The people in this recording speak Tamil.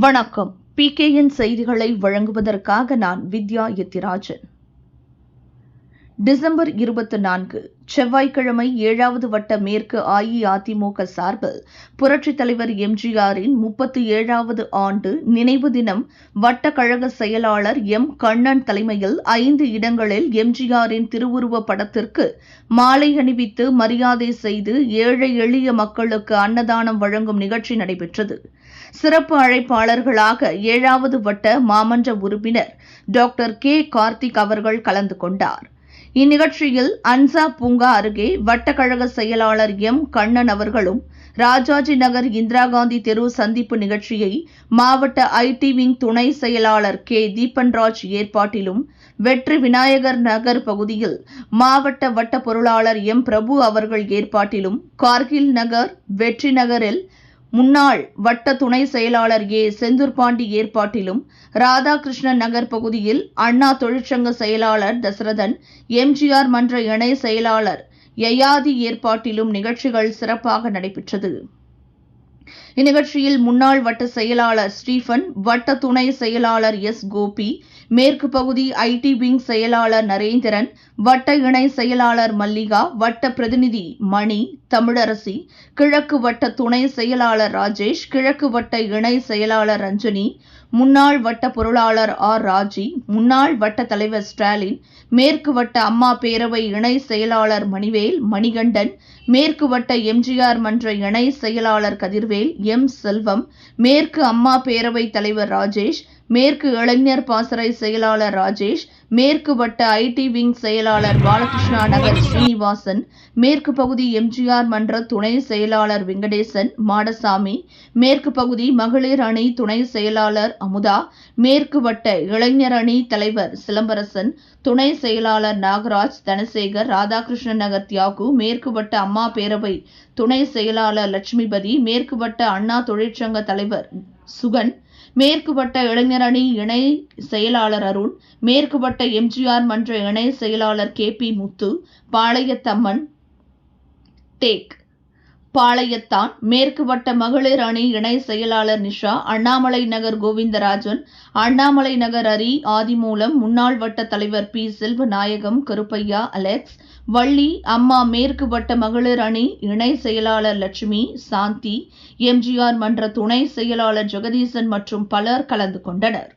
வணக்கம். பிகேஎன் செய்திகளை வழங்குவதற்காக நான் வித்யா எத்திராஜன். டிசம்பர் இருபத்தி நான்கு செவ்வாய்க்கிழமை ஏழாவது வட்ட மேற்கு அஇஅதிமுக சார்பில் புரட்சித் தலைவர் எம்ஜிஆரின் முப்பத்தி ஏழாவது ஆண்டு நினைவு தினம் வட்ட கழக செயலாளர் எம் கண்ணன் தலைமையில் ஐந்து இடங்களில் எம்ஜிஆரின் திருவுருவப் படத்திற்கு மாலை அணிவித்து மரியாதை செய்து ஏழை எளிய மக்களுக்கு அன்னதானம் வழங்கும் நிகழ்ச்சி நடைபெற்றது. சிறப்பு அழைப்பாளர்களாக ஏழாவது வட்ட மாமன்ற உறுப்பினர் டாக்டர் கே. கார்த்திக் அவர்கள் கலந்து கொண்டார். இந்நிகழ்ச்சியில் அன்சா பூங்கா அருகே வட்டக்கழக செயலாளர் எம். கண்ணன் அவர்களும் ராஜாஜி நகர் இந்திரா காந்தி தெரு சந்திப்பு நிகழ்ச்சியை மாவட்ட ஐடி விங் துணை செயலாளர் கே. தீபன்ராஜ் ஏற்பாட்டிலும் வெற்றி விநாயகர் நகர் பகுதியில் மாவட்ட வட்ட பொருளாளர் எம். பிரபு அவர்கள் ஏற்பாட்டிலும் கார்கில் நகர் வெற்றி நகரில் முன்னாள் வட்ட துணை செயலாளர் ஏ. செந்தூர்பாண்டி ஏற்பாட்டிலும் ராதாகிருஷ்ணன் நகர் பகுதியில் அண்ணா தொழிற்சங்க செயலாளர் தசரதன் எம்ஜிஆர் மன்ற இணை செயலாளர் யயாதி ஏற்பாட்டிலும் நிகழ்ச்சிகள் சிறப்பாக நடைபெற்றது. இந்நிகழ்ச்சியில் முன்னாள் வட்ட செயலாளர் ஸ்டீஃபன் வட்ட துணை செயலாளர் எஸ். கோபி மேற்கு பகுதி ஐடி விங் செயலாளர் நரேந்திரன் வட்ட இணை செயலாளர் மல்லிகா வட்ட பிரதிநிதி மணி தமிழரசி கிழக்கு வட்ட துணை செயலாளர் ராஜேஷ் கிழக்கு வட்ட இணை செயலாளர் ரஞ்சனி முன்னாள் வட்ட பொருளாளர் ஆர் ராஜி முன்னாள் வட்ட தலைவர் ஸ்டாலின் மேற்கு வட்ட அம்மா பேரவை இணை செயலாளர் மணிவேல் மணிகண்டன் மேற்கு வட்ட எம்ஜிஆர் மன்ற இணை செயலாளர் கதிர்வேல் எம் செல்வம் மேற்கு அம்மா பேரவை தலைவர் ராஜேஷ் மேற்கு இளைஞர் பாசறை செயலாளர் ராஜேஷ் மேற்கு வட்ட ஐடி விங் செயலாளர் பாலகிருஷ்ணா நகர் ஸ்ரீனிவாசன் மேற்கு பகுதி எம்ஜிஆர் மன்ற துணை செயலாளர் வெங்கடேசன் மாடசாமி மேற்கு பகுதி மகளிர் அணி துணை செயலாளர் அமுதா மேற்கு வட்ட இளைஞர் அணி தலைவர் சிலம்பரசன் துணை செயலாளர் நாகராஜ் தனசேகர் ராதாகிருஷ்ணன் நகர் தியாகு மேற்கு வட்ட அம்மா பேரவை துணை செயலாளர் லட்சுமிபதி மேற்கு வட்ட அண்ணா தொழிற்சங்க தலைவர் சுகன் மேற்குபட்ட இளைஞரணி இளைஞர் அணி இணை செயலாளர் அருண் மேற்குபட்ட எம்ஜிஆர் மன்ற இணை செயலாளர் கே பி முத்து பாளையத்தம்மன் டேக் பாளையத்தான் மேற்கு வட்ட மகளிர் அணி இணை செயலாளர் நிஷா அண்ணாமலை நகர் கோவிந்தராஜன் அண்ணாமலை நகர் அரி ஆதிமூலம் முன்னாள் வட்ட தலைவர் பி. செல்வநாயகம் கருப்பையா அலெக்ஸ் வள்ளி அம்மா மேற்கு வட்ட மகளிர் அணி இணை செயலாளர் லட்சுமி சாந்தி எம்ஜிஆர் மன்ற துணை செயலாளர் ஜெகதீசன் மற்றும் பலர் கலந்து கொண்டனர்.